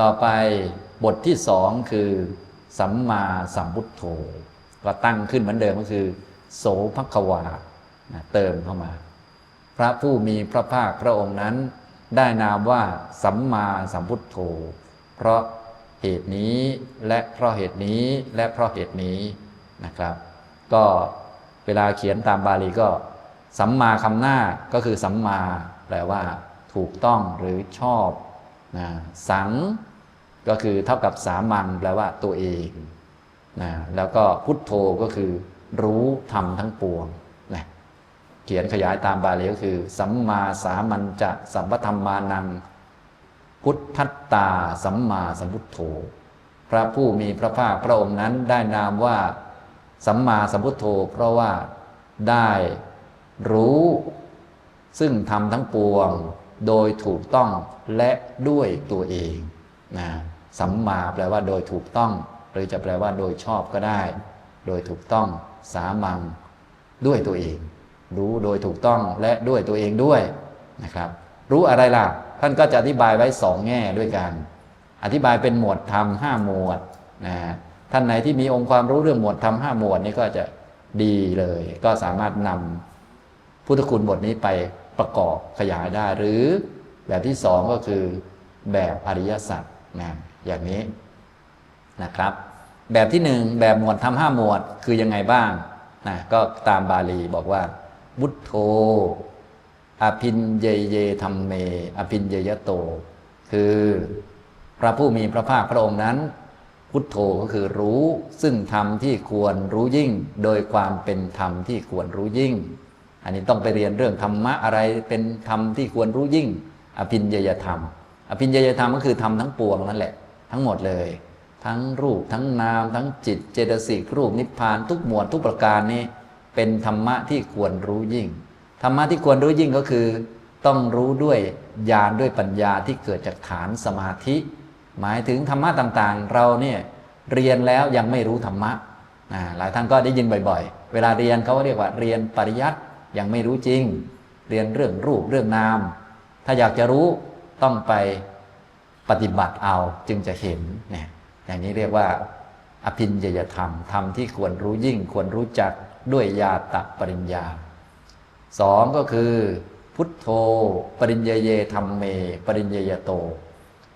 ต่อไปบทที่สองคือสัมมาสัมพุทโธก็ตั้งขึ้นเหมือนเดิมก็คือ โสภควานะเติมเข้ามา พระผู้มีพระภาคพระองค์นั้น ได้นามว่าสัมมาสัมพุทโธ เพราะเหตุนี้และเพราะเหตุนี้และเพราะเหตุนี้นะครับ ก็เวลาเขียนตามบาลีก็ สัมมาคำหน้าก็คือสัมมาแปลว่า ถูกต้องหรือชอบนะสัง ก็คือเท่ากับสามัญแปลว่าตัวเองนะแล้วก็พุทโธก็คือ รู้ธรรมทั้งปวงนะเขียนขยายตามบาลีก็คือสัมมาสามัญจะสัมปธรรมานัง พุทธัตตา สัมมาสัมพุทโธ พระผู้มีพระภาคพระองค์นั้นได้นามว่า สัมมาสัมพุทโธ เพราะว่าได้รู้ซึ่งทำทั้งปวงโดยถูกต้องและด้วยตัวเองนะ สัมมาแปลว่าโดยถูกต้อง หรือจะแปลว่าโดยชอบก็ได้ โดยถูกต้อง สามัง ด้วยตัวเอง รู้โดยถูกต้องและด้วยตัวเองด้วยนะครับ รู้อะไรล่ะ ท่านก็จะอธิบายไว้สองแง่ด้วยกัน อธิบายเป็นหมวดธรรมห้าหมวดนะท่านไหนที่มีองค์ความรู้เรื่องหมวดธรรมห้าหมวดนี้ก็จะดีเลย ก็สามารถนำพุทธคุณบทนี้ไปประกอบขยายได้หรือแบบที่สองก็คือแบบอริยสัจ นะอย่างนี้นะครับ แบบที่หนึ่งแบบหมวดธรรมห้าหมวดคือยังไงบ้างนะก็ตามบาลีบอกว่าบุตโธอภินเยเยธรรมเม อภินเยยโต คือพระผู้มีพระภาคพระองค์นั้น พุทโธก็คือรู้ซึ่งธรรมที่ควรรู้ยิ่ง โดยความเป็นธรรมที่ควรรู้ยิ่ง อันนี้ต้องไปเรียนเรื่องธรรมะอะไรเป็นธรรมที่ควรรู้ยิ่ง อภินเยยธรรม อภินเยยธรรมก็คือธรรมทั้งปวงนั่นแหละ ทั้งหมดเลย ทั้งรูปทั้งนาม ทั้งจิตเจตสิกรูปนิพพานทุกหมวดทุกประการนี้ เป็นธรรมะที่ควรรู้ยิ่งธรรมะที่ควรรู้ยิ่งก็คือ ต้องรู้ด้วยญาณด้วยปัญญาที่เกิดจากฐานสมาธิ หมายถึงธรรมะต่างๆ เราเนี่ยเรียนแล้วยังไม่รู้ธรรมะหลายท่านก็ได้ยินบ่อยๆ เวลาเรียนเขาเรียกว่าเรียนปริยัติยังไม่รู้จริง เรียนเรื่องรูปเรื่องนาม ถ้าอยากจะรู้ ต้องไปปฏิบัติเอาจึงจะเห็นเนี่ยอย่างนี้เรียกว่า อภินยยธรรมธรรมที่ควรรู้ยิ่งควรรู้จักด้วยญาตะปริญญาสองก็คือพุทโธ ปริญเยเยธรรมเม ปริญเยยโต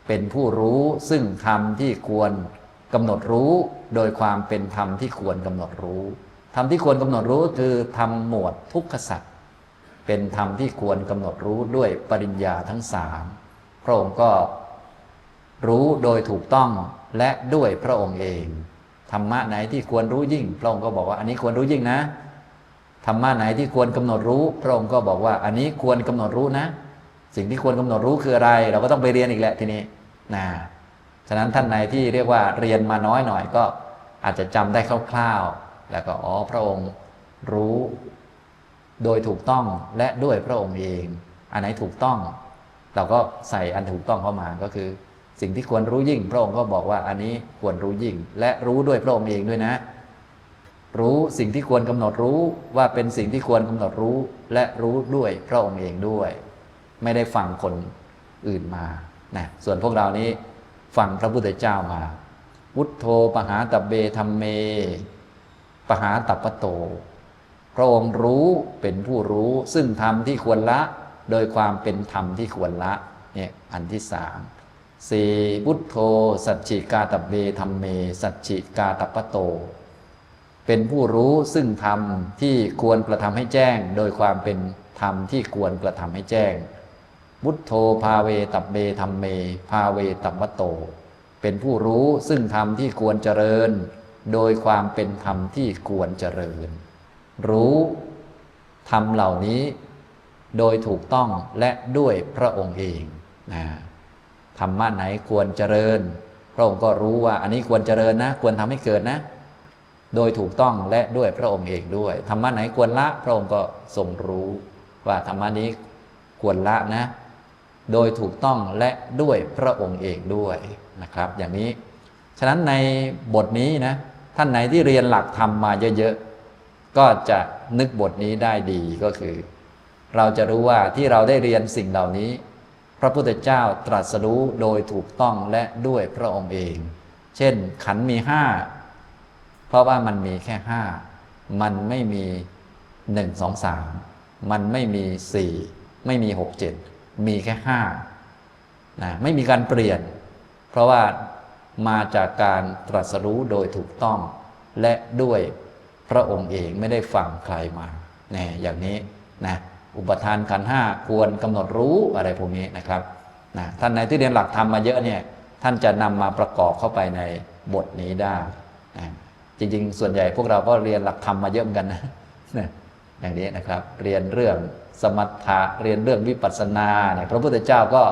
เป็นผู้รู้ซึ่งธรรมที่ควรกำหนดรู้ โดยความเป็นธรรมที่ควรกำหนดรู้ธรรมที่ควรกำหนดรู้คือธรรมหมวดทุกขสัตว์เป็นธรรมที่ควรกำหนดรู้ด้วยปริญญาทั้งสาม พระองค์ก็รู้โดยถูกต้องและด้วยพระองค์เองธรรมะไหนที่ควรรู้ยิ่ง พระองค์ก็บอกว่าอันนี้ควรรู้ยิ่งนะธรรมะไหนที่ควรกำหนดรู้ พระองค์ก็บอกว่า อันนี้ควรกำหนดรู้นะ สิ่งที่ควรกำหนดรู้คืออะไร เราก็ต้องไปเรียนอีกแหละทีนี้นะฉะนั้นท่านไหนที่เรียกว่าเรียนมาน้อยหน่อยก็อาจจะจำได้คร่าวๆ แล้วก็อ๋อพระองค์รู้ โดยถูกต้องและด้วยพระองค์เอง อันไหนถูกต้อง เราก็ใส่อันถูกต้องเข้ามาก็คือ สิ่งที่ควรรู้ยิ่ง พระองค์ก็บอกว่าอันนี้ควรรู้ยิ่ง และรู้ด้วยพระองค์เองด้วยนะ รู้สิ่งที่ควรกำหนดรู้ว่าเป็นสิ่งที่ควรกำหนดรู้ และรู้ด้วยพระองค์เองด้วย ไม่ได้ฟังคนอื่นมานะส่วนพวกเรานี้ฟังพระพุทธเจ้ามาวุฒโธปหาตับเบธรรมเม ปหาตัปปโต พระองค์รู้เป็นผู้รู้ซึ่งธรรมที่ควรละ โดยความเป็นธรรมที่ควรละเนี่ยอันที่สามสี่พุทโธ สัจจิกาตบเบธรรมเม สัจจิกาตปปโต เป็นผู้รู้ซึ่งธรรมที่ควรกระทำให้แจ้ง โดยความเป็นธรรมที่ควรกระทำให้แจ้งบุตโธภาเวตับเบธรรมเม ภาเวตัมวโต เป็นผู้รู้ซึ่งธรรมที่ควรเจริญ โดยความเป็นธรรมที่ควรเจริญ รู้ธรรมเหล่านี้ โดยถูกต้องและด้วยพระองค์เองนะธรรมะไหนควรเจริญ พระองค์ก็รู้ว่าอันนี้ควรเจริญนะ ควรทำให้เกิดนะ โดยถูกต้องและด้วยพระองค์เองด้วย ธรรมะไหนควรละ พระองค์ก็ทรงรู้ ว่าธรรมะนี้ควรละนะ โดยถูกต้องและด้วยพระองค์เองด้วยนะครับ อย่างนี้ ฉะนั้นในบทนี้นะ ท่านไหนที่เรียนหลักธรรมมาเยอะๆ ก็จะนึกบทนี้ได้ดีก็คือ เราจะรู้ว่าที่เราได้เรียนสิ่งเหล่านี้ พระพุทธเจ้าตรัสรู้โดยถูกต้องและด้วยพระองค์เอง เช่นขันมีห้าเพราะว่ามันมีแค่ห้ามันไม่มีหนึ่งสองสามมันไม่มีสี่ไม่มีหกเจ็ดมีแค่ห้านะไม่มีการเปลี่ยน เพราะว่ามาจากการตรัสรู้โดยถูกต้อง และด้วยพระองค์เองไม่ได้ฟังใครมาแน่อย่างนี้นะ อุปทานขันห้าควรกำหนดรู้อะไรพวกนี้นะครับนะท่านในที่เรียนหลักธรรมมาเยอะเนี่ยท่านจะนำมาประกอบเข้าไปในบทนี้ได้นะจริงๆ ส่วนใหญ่พวกเราก็เรียนหลักธรรมมาเยอะเหมือนกันนะอย่างนี้นะครับ เรียนเรื่องสมถะเรียนเรื่องวิปัสสนาเนี่ยพระพุทธเจ้าก็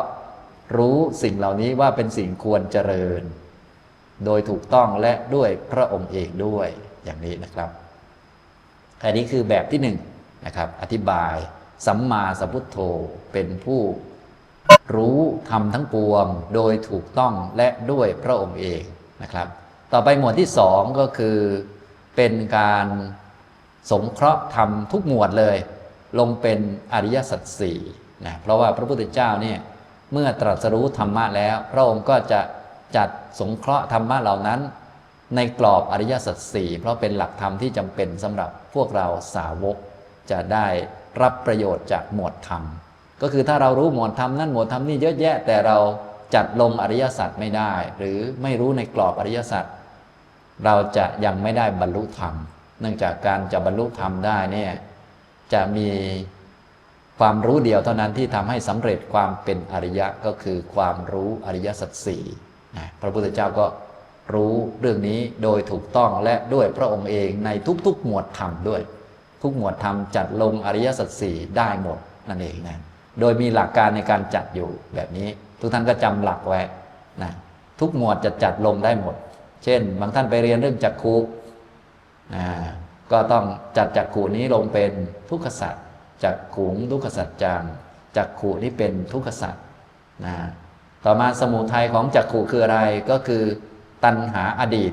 รู้สิ่งเหล่านี้ว่าเป็นสิ่งควรเจริญ โดยถูกต้องและด้วยพระองค์เองด้วยอย่างนี้นะครับ อันนี้คือแบบที่หนึ่งนะครับ อธิบาย สัมมาสัมพุทโธเป็นผู้รู้ทำทั้งปวงโดยถูกต้องและด้วยพระองค์เองนะครับ ต่อไปหมวดที่สองก็คือเป็นการสงเคราะห์ทำทุกหมวดเลย ลงเป็นอริยสัจสี่นะเพราะว่าพระพุทธเจ้าเนี่ยเมื่อตรัสรู้ธรรมะแล้ว พระองค์ก็จะจัดสงเคราะห์ธรรมะเหล่านั้น ในกรอบอริยสัจสี่เพราะเป็นหลักธรรมที่จำเป็นสำหรับพวกเราสาวกจะได้ รับประโยชน์จากหมวดธรรม ก็คือถ้าเรารู้หมวดธรรมนั่นหมวดธรรมนี่เยอะแยะ แต่เราจัดลงอริยสัจไม่ได้ หรือไม่รู้ในกรอบอริยสัจเราจะยังไม่ได้บรรลุธรรม เนื่องจากการจะบรรลุธรรมได้เนี่ยจะมีความรู้เดียวเท่านั้นที่ทำให้สำเร็จความเป็นอริยะก็คือความรู้อริยสัจสี่นะพระพุทธเจ้าก็รู้เรื่องนี้โดยถูกต้องและด้วยพระองค์เองในทุกๆ หมวดธรรมด้วย ทุกหมวดธรรมจัดลงอริยสัจสี่ได้หมดนั่นเองนะโดยมีหลักการในการจัดอยู่แบบนี้ ทุกท่านก็จำหลักไว้นะทุกหมวดจะจัดลงได้หมด เช่น บางท่านไปเรียนเรื่องจักขุนะก็ต้องจัดจักขุนี้ลงเป็นทุกขสัจจักขุงทุกขสัจจังจักขุนี้เป็นทุกขสัจนะต่อมาสมุทัยของจักขุคืออะไรก็คือ ตัณหาอดีต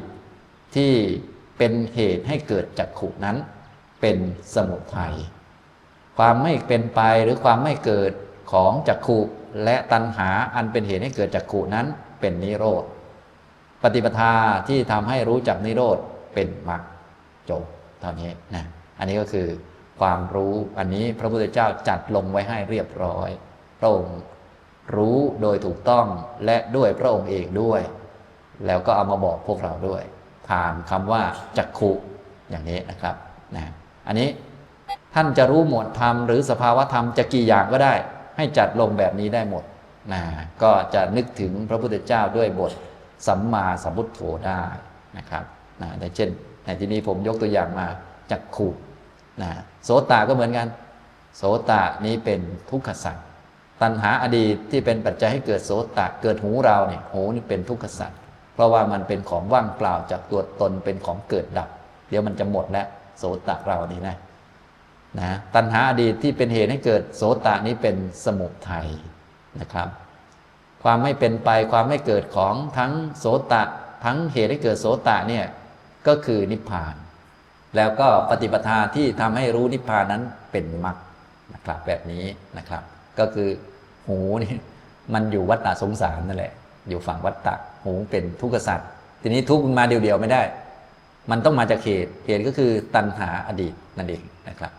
ที่เป็นเหตุให้เกิดจักขุนั้น เป็นสมุทัยความไม่เป็นไปหรือความไม่เกิดของจักขุและตัณหาอันเป็นเหตุให้เกิดจักขุนั้นเป็นนิโรธ ปฏิปทาที่ทำให้รู้จักนิโรธเป็นมรรคจบเท่านี้นะอันนี้ก็คือความรู้อันนี้พระพุทธเจ้าจัดลงไว้ให้เรียบร้อยพระองค์รู้โดยถูกต้องและด้วยพระองค์เองด้วย แล้วก็เอามาบอกพวกเราด้วยผ่านคำว่าจักขุอย่างนี้นะครับนะ อันนี้ท่านจะรู้หมวดธรรมหรือสภาวะธรรมจะกี่อย่างก็ได้ ให้จัดลงแบบนี้ได้หมดนะก็จะนึกถึงพระพุทธเจ้าด้วยบทสัมมาสัมพุทโธได้นะครับนะในเช่นในที่นี้ผมยกตัวอย่างมาจักขุนะโสตาก็เหมือนกัน โสตะนี้เป็นทุกขสัจตัณหาอดีตที่เป็นปัจจัยให้เกิดโสตะเกิดหูเราเนี่ยหูนี่เป็นทุกขสัจเพราะว่ามันเป็นของว่างเปล่าจากตัวตนเป็นของเกิดดับ เดี๋ยวมันจะหมดแล้ว โสตะเรานี่นะนะตัณหาอดีตที่เป็นเหตุให้เกิดโสตะนี้เป็นสมุทัยนะครับ ความไม่เป็นไปความไม่เกิดของทั้งโสตะ ทั้งเหตุให้เกิดโสตะเนี่ยก็คือนิพพาน แล้วก็ปฏิปทาที่ทำให้รู้นิพพานนั้นเป็นมรรคนะครับแบบนี้นะครับ ก็คือหูนี่มันอยู่วัฏฏะสงสารนั่นแหละ อยู่ฝั่งวัฏฏะหูเป็นทุกขสัตว์ทีนี้ทุกข์มันมาเดียวๆไม่ได้ มันต้องมาจากเหตุเหตุก็คือตัณหาอดีตนั่นเองนะครับ